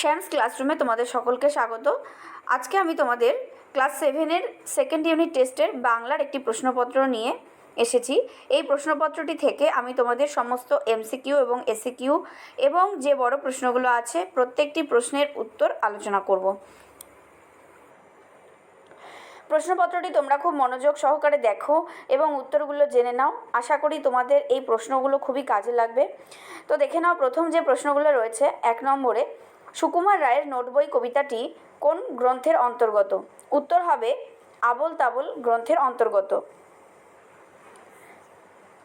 শ্যামস ক্লাসরুমে তোমাদের সকলকে স্বাগত। আজকে আমি তোমাদের ক্লাস সেভেনের সেকেন্ড ইউনিট টেস্টের বাংলার একটি প্রশ্নপত্র নিয়ে এসেছি। এই প্রশ্নপত্রটি থেকে আমি তোমাদের সমস্ত এমসিকিউ এবং এসিকিউ এবং যে বড় প্রশ্নগুলো আছে, প্রত্যেকটি প্রশ্নের উত্তর আলোচনা করব। প্রশ্নপত্রটি তোমরা খুব মনোযোগ সহকারে দেখো এবং উত্তরগুলো জেনে নাও। আশা করি তোমাদের এই প্রশ্নগুলো খুবই কাজে লাগবে। তো দেখে নাও, প্রথম যে প্রশ্নগুলো রয়েছে, এক নম্বরে সুকুমার রায়ের নোটবই কবিতাটি কোন গ্রন্থের অন্তর্গত? উত্তর হবে আবল তাবল গ্রন্থের অন্তর্গত।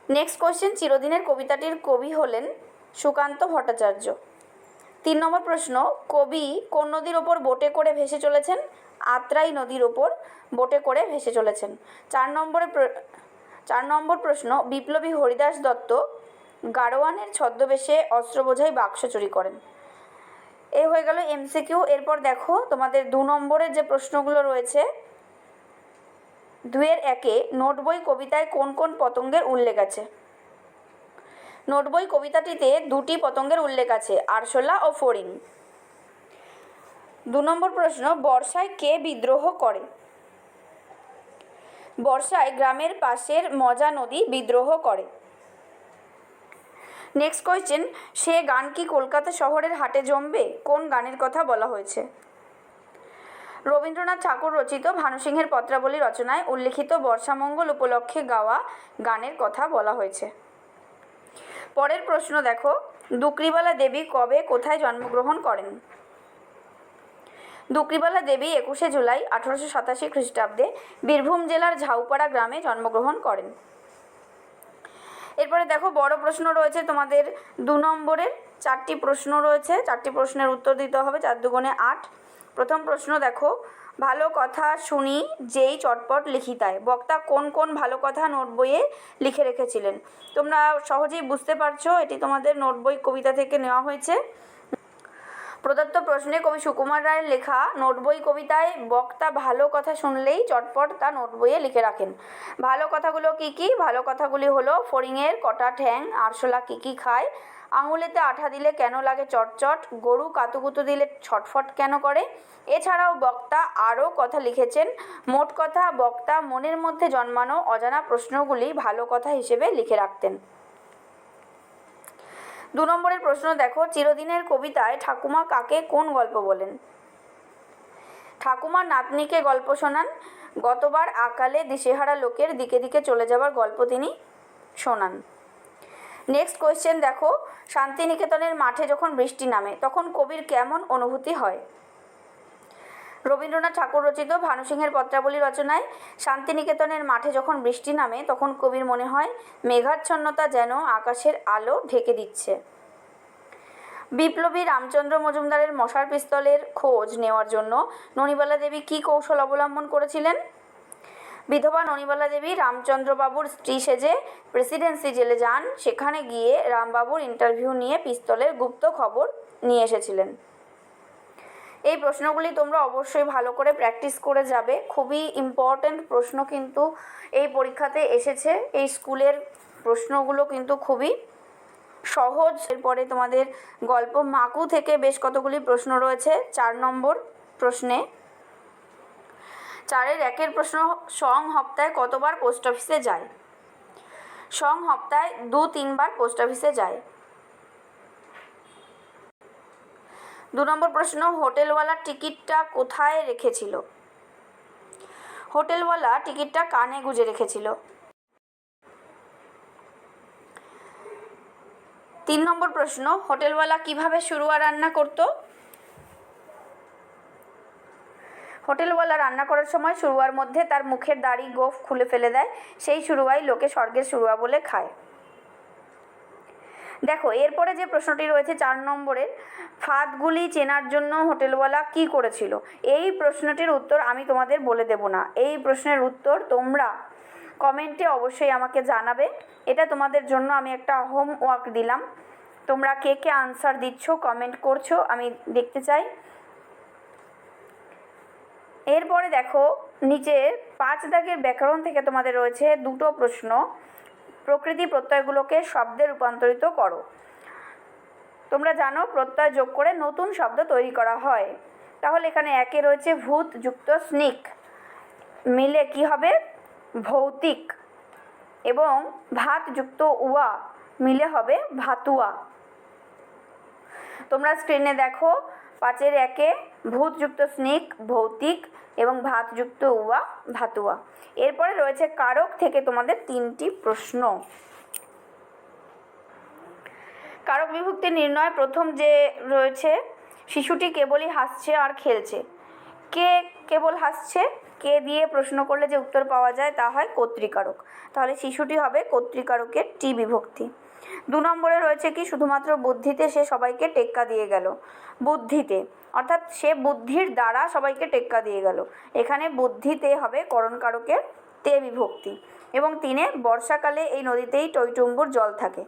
নেক্সট কোয়েশ্চেন চিরদিনের কবিতাটির কবি হলেন সুকান্ত ভট্টাচার্য। তিন নম্বর প্রশ্ন, কবি কোন নদীর ওপর বোটে করে ভেসে চলেছেন? আত্রাই নদীর ওপর বোটে করে ভেসে চলেছেন। চার নম্বরে চার নম্বর প্রশ্ন, বিপ্লবী হরিদাস দত্ত গাড়োয়ানের ছদ্মবেশে অস্ত্র বোঝাই বাক্স চুরি করেন। এই হয়ে গেল এমসিকিউ এরপর দেখো তোমাদের দু নম্বরের যে প্রশ্নগুলো রয়েছে দুয়ের একে নোট বই কবিতায় কোন কোন পতঙ্গের উল্লেখ আছে? নোট বই কবিতাটিতে দুটি পতঙ্গের উল্লেখ আছে, আরশোলা ও ফড়িং। দু নম্বর প্রশ্ন, বর্ষায় কে বিদ্রোহ করে? বর্ষায় গ্রামের পাশের মজা নদী বিদ্রোহ করে। নেক্সট কোয়েশ্চেন সে গান কি কলকাতা শহরের হাটে জমবে? কোন গানের কথা বলা হয়েছে? রবীন্দ্রনাথ ঠাকুর রচিত ভানুসিংহের পত্রাবলী রচনায় উল্লিখিত বর্ষামঙ্গল উপলক্ষে গাওয়া গানের কথা বলা হয়েছে। পরের প্রশ্ন দেখো, দুকরিবালা দেবী কবে কোথায় জন্মগ্রহণ করেন? দুকরিবালা দেবী একুশে জুলাই আঠারোশো সাতাশি খ্রিস্টাব্দে বীরভূম জেলার ঝাউপাড়া গ্রামে জন্মগ্রহণ করেন। এরপরে দেখো বড় প্রশ্ন রয়েছে তোমাদের দু নম্বরের। চারটি প্রশ্ন রয়েছে। চারটি প্রশ্নের উত্তর দিতে হবে চার দুগুণে আট। প্রথম প্রশ্ন দেখো, ভালো কথা শুনি যেই চটপট লিখি তাই। বক্তা কোন কোন ভালো কথা নোট বইয়ে লিখে রেখেছিলেন? তোমরা সহজেই বুঝতে পারছ, এটি তোমাদের নোট বই কবিতা থেকে নেওয়া হয়েছে। প্রদত্ত প্রশ্নে কবি সুকুমার রায়ের লেখা নোট বই কবিতায় বক্তা ভালো কথা শুনলেই চটপট তা নোট বইয়ে লিখে রাখেন। ভালো কথাগুলো কি কি? ভালো কথাগুলি হলো ফড়িংয়ের কটা ঠ্যাং, আরশোলা কি কি খায়, আঙুলেতে আঠা দিলে কেন লাগে চটচট, গরু কাতুকুতু দিলে ছটফট কেন করে? এছাড়াও বক্তা আরও কথা লিখেছেন, মোট কথা বক্তা মনের মধ্যে জন্মানো অজানা প্রশ্নগুলি ভালো কথা হিসেবে লিখে রাখতেন। দু নম্বরের প্রশ্ন, দেখো, চিরদিনের কবিতায় ঠাকুমা কাকে কোন গল্প বলেন? ঠাকুমার নাতনিকে গল্প শোনান, গতবার আকালে দিশেহারা লোকের দিকে দিকে চলে যাওয়ার গল্প তিনি শোনান। নেক্সট কোয়েশ্চেন দেখো, শান্তিনিকেতনের মাঠে যখন বৃষ্টি নামে, তখন কবির কেমন অনুভূতি হয়? রবীন্দ্রনাথ ঠাকুর রচিত ভানুসিংহের পত্রাবলী রচনায় শান্তিনিকেতনের মাঠে যখন বৃষ্টি নামে, তখন কবির মনে হয়, মেঘাচ্ছন্নতা যেন আকাশের আলো ঢেকে দিচ্ছে। বিপ্লবী রামচন্দ্র মজুমদারের মশার পিস্তলের খোঁজ নেওয়ার জন্য ননিবালা দেবী কী কৌশল অবলম্বন করেছিলেন? বিধবা ননিবালা দেবী রামচন্দ্রবাবুর স্ত্রী সেজে প্রেসিডেন্সি জেলে যান। সেখানে গিয়ে রামবাবুর ইন্টারভিউ নিয়ে পিস্তলের গুপ্ত খবর নিয়ে এসেছিলেন। এই প্রশ্নগুলি তোমরা অবশ্যই ভালো করে প্র্যাকটিস করে যাবে। খুবই ইম্পর্ট্যান্ট প্রশ্ন কিন্তু এই পরীক্ষাতে এসেছে। এই স্কুলের প্রশ্নগুলো কিন্তু খুবই সহজ। এরপরে তোমাদের গল্প মাকু থেকে বেশ কতগুলি প্রশ্ন রয়েছে। চার নম্বর প্রশ্নে, চারের একের প্রশ্ন সং হপ্তায় কতবার পোস্ট অফিসে যায়? সং হপ্তায় দু তিনবার পোস্ট অফিসে যায়। দু নম্বর প্রশ্ন, হোটেলওয়ালা টিকিটটা কোথায় রেখেছিল? হোটেলওয়ালা টিকিটটা কানে গুজে রেখেছিল। তিন নম্বর প্রশ্ন, হোটেলওয়ালা কীভাবে শুরুয়া রান্না করতো? হোটেলওয়ালা রান্না করার সময় শুরুয়ার মধ্যে তার মুখের দাড়ি গোফ খুলে ফেলে দেয়, সেই শুরুয়াই লোকে স্বর্গের শুরুয়া বলে খায়। দেখো, এরপরে যে প্রশ্নটি রয়েছে চার নম্বরের, ফাঁদগুলি চেনার জন্য হোটেলওয়ালা কি করেছিল? এই প্রশ্নটির উত্তর আমি তোমাদের বলে দেব না। এই প্রশ্নের উত্তর তোমরা কমেন্টে অবশ্যই আমাকে জানাবে। এটা তোমাদের জন্য আমি একটা হোমওয়ার্ক দিলাম। তোমরা কে কে আনসার দিচ্ছ, কমেন্ট করছ, আমি দেখতে চাই। এরপরে দেখো, নিচে পাঁচ দাগের ব্যাকরণ থেকে তোমাদের রয়েছে দুটো প্রশ্ন। প্রকৃতি প্রত্যয়গুলোকে শব্দে রূপান্তরিত করো। তোমরা জানো, প্রত্যয় যোগ করে নতুন শব্দ তৈরি করা হয়। তাহলে এখানে একে রয়েছে ভূত, যুক্ত, স্নিক। মিলে কি হবে? ভৌতিক। এবং ভাত, যুক্ত, উয়া মিলে হবে ভাতুয়া। তোমরা স্ক্রিনে দেখো পাঁচের একে ভূতযুক্ত স্নিক ভৌতিক এবং ভাতযুক্ত উয়া ভাতুয়া এরপরে রয়েছে কারক থেকে তোমাদের তিনটি প্রশ্ন। কারক বিভক্তি নির্ণয় প্রথম যে রয়েছে, শিশুটি কেবলই হাসছে আর খেলছে। কে কেবল হাসছে? কে দিয়ে প্রশ্ন করলে যে উত্তর পাওয়া যায় তা হয় কর্তৃকারক। তাহলে শিশুটি হবে কর্তৃকারকের টি বিভক্তি। দু নম্বরে রয়েছে কি, শুধুমাত্র বুদ্ধিতে সে সবাইকে টেক্কা দিয়ে গেল। বুদ্ধিতে, অর্থাৎ সে বুদ্ধির দ্বারা সবাইকে টেক্কা দিয়ে গেল। এখানে বুদ্ধিতে হবে করণকারকের তে বিভক্তি। এবং তিনে, বর্ষাকালে এই নদীতেই টইটুম্বুর জল থাকে।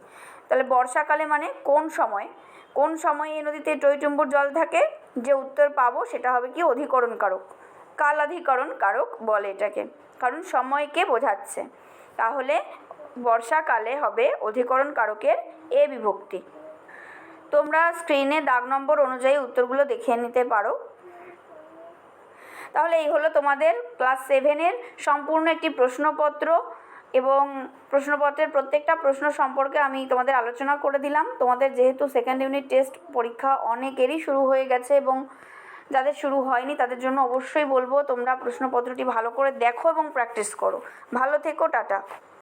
তাহলে বর্ষাকালে মানে কোন সময়? কোন সময় এই নদীতে টইটুম্বুর জল থাকে? যে উত্তর পাবো সেটা হবে কি, অধিকরণ কারক। কালাধিকরণ কারক বলে এটাকে। কারণ সময়কে বোঝাচ্ছে। তাহলে বর্ষাকালে হবে অধিকরণ কারকের এ বিভক্তি। তোমরা স্ক্রিনে দাগ নম্বর অনুযায়ী উত্তরগুলো দেখিয়ে নিতে পারো। তাহলে এই হলো তোমাদের ক্লাস সেভেনের সম্পূর্ণ একটি প্রশ্নপত্র এবং প্রশ্নপত্রের প্রত্যেকটা প্রশ্ন সম্পর্কে আমি তোমাদের আলোচনা করে দিলাম। তোমাদের যেহেতু সেকেন্ড ইউনিট টেস্ট পরীক্ষা অনেকেরই শুরু হয়ে গেছে এবং যাদের শুরু হয়নি তাদের জন্য অবশ্যই বলব তোমরা প্রশ্নপত্রটি ভালো করে দেখো এবং প্র্যাকটিস করো। ভালো থেকো, টাটা।